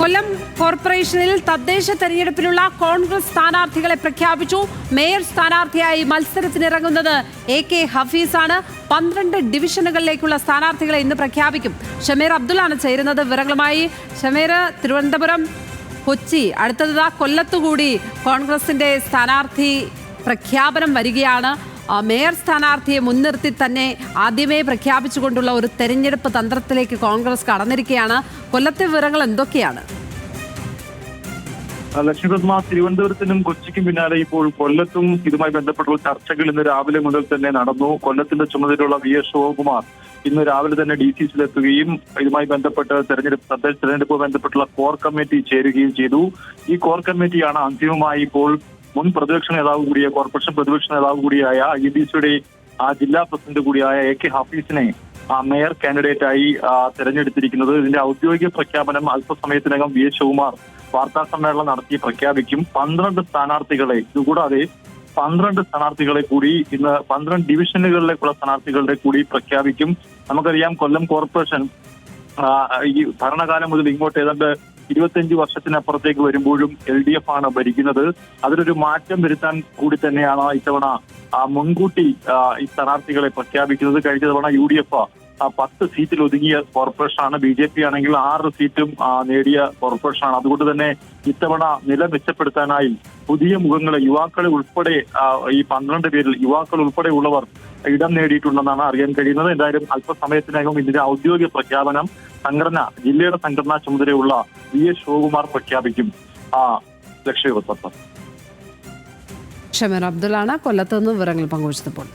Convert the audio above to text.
കൊല്ലം കോർപ്പറേഷനിൽ തദ്ദേശ തെരഞ്ഞെടുപ്പിനുള്ള കോൺഗ്രസ് സ്ഥാനാർത്ഥികളെ പ്രഖ്യാപിച്ചു. മേയർ സ്ഥാനാർത്ഥിയായി മത്സരത്തിനിറങ്ങുന്നത് എ കെ ഹഫീസാണ്. പന്ത്രണ്ട് ഡിവിഷനുകളിലേക്കുള്ള സ്ഥാനാർത്ഥികളെ ഇന്ന് പ്രഖ്യാപിക്കും. ഷമീർ അബ്ദുള്ളാണ് ചേരുന്നത് വിവരങ്ങളുമായി. ഷമീർ തിരുവനന്തപുരം കൊച്ചി. അടുത്തത് കൊല്ലത്തുകൂടി കോൺഗ്രസിന്റെ സ്ഥാനാർത്ഥി പ്രഖ്യാപനം വരികയാണ്. മേയർ സ്ഥാനാർത്ഥിയെ മുൻനിർത്തി തന്നെ ആദ്യമേ പ്രഖ്യാപിച്ചുകൊണ്ടുള്ള ഒരു തെരഞ്ഞെടുപ്പ് തന്ത്രത്തിലേക്ക് കോൺഗ്രസ് കടന്നിരിക്കുകയാണ്. കൊല്ലത്തെ വിവരങ്ങൾ എന്തൊക്കെയാണ്? ലക്ഷ്മിപത്മ തിരുവനന്തപുരത്തിനും കൊച്ചിക്കും പിന്നാലെ ഇപ്പോൾ കൊല്ലത്തും ഇതുമായി ബന്ധപ്പെട്ടുള്ള ചർച്ചകൾ ഇന്ന് രാവിലെ മുതൽ തന്നെ നടന്നു. കൊല്ലത്തിന്റെ ചുമതലയുള്ള വി എസ് ശിവകുമാർ ഇന്ന് രാവിലെ തന്നെ ഡി സി സിയിലെത്തുകയും ഇതുമായി ബന്ധപ്പെട്ട് തെരഞ്ഞെടുപ്പ് തദ്ദേശ തെരഞ്ഞെടുപ്പ് ബന്ധപ്പെട്ടുള്ള കോർ കമ്മിറ്റി ചേരുകയും ചെയ്തു. ഈ കോർ കമ്മിറ്റിയാണ് അന്തിമമായി ഇപ്പോൾ മുൻ പ്രതിപക്ഷ നേതാവ് കൂടിയ കോർപ്പറേഷൻ പ്രതിപക്ഷ നേതാവ് കൂടിയായ ഐ ബി സിയുടെ ആ ജില്ലാ പ്രസിഡന്റ് കൂടിയായ എ കെ ഹഫീസിനെ ആ മേയർ കാൻഡിഡേറ്റായി തെരഞ്ഞെടുത്തിരിക്കുന്നത്. ഇതിന്റെ ഔദ്യോഗിക പ്രഖ്യാപനം അല്പസമയത്തിനകം വി എസ് ശിവകുമാർ വാർത്താ സമ്മേളനം നടത്തി പ്രഖ്യാപിക്കും. പന്ത്രണ്ട് സ്ഥാനാർത്ഥികളെ ഇതുകൂടാതെ പന്ത്രണ്ട് സ്ഥാനാർത്ഥികളെ കൂടി ഇന്ന് പന്ത്രണ്ട് ഡിവിഷനുകളിലേക്കുള്ള സ്ഥാനാർത്ഥികളുടെ കൂടി പ്രഖ്യാപിക്കും. നമുക്കറിയാം കൊല്ലം കോർപ്പറേഷൻ ഈ ഭരണകാലം മുതൽ ഇങ്ങോട്ട് ഏതാണ്ട് ഇരുപത്തിയഞ്ച് വർഷത്തിനപ്പുറത്തേക്ക് വരുമ്പോഴും എൽ ഡി എഫ് ആണ് ഭരിക്കുന്നത്. അതിലൊരു മാറ്റം വരുത്താൻ കൂടി തന്നെയാണ് ഇത്തവണ മുൻകൂട്ടി ഈ സ്ഥാനാർത്ഥികളെ പ്രഖ്യാപിക്കുന്നത്. കഴിഞ്ഞ തവണ യു ഡി എഫ് പത്ത് സീറ്റിൽ ഒതുങ്ങിയ കോർപ്പറേഷനാണ് ബി ജെ പി ആണെങ്കിൽ ആറ് സീറ്റും നേടിയ കോർപ്പറേഷനാണ് അതുകൊണ്ട് തന്നെ ഇത്തവണ നില മെച്ചപ്പെടുത്താനായി പുതിയ മുഖങ്ങളെ യുവാക്കളെ ഉൾപ്പെടെ ഈ പന്ത്രണ്ട് പേരിൽ യുവാക്കൾ ഉൾപ്പെടെ ഉള്ളവർ ഇടം നേടിയിട്ടുണ്ടെന്നാണ് അറിയാൻ കഴിയുന്നത്. എന്തായാലും അല്പസമയത്തിനകം ഇതിന്റെ ഔദ്യോഗിക പ്രഖ്യാപനം സംഘടന ജില്ലയുടെ സംഘടനാ ചുമതലയുള്ള വി എസ് ശിവകുമാർ പ്രഖ്യാപിക്കും. ആ ലക്ഷ്യവത്വം ഷമീർ അബ്ദുള്ളാണ് കൊല്ലത്ത് നിന്ന് വിവരങ്ങൾ പങ്കുവച്ചപ്പോൾ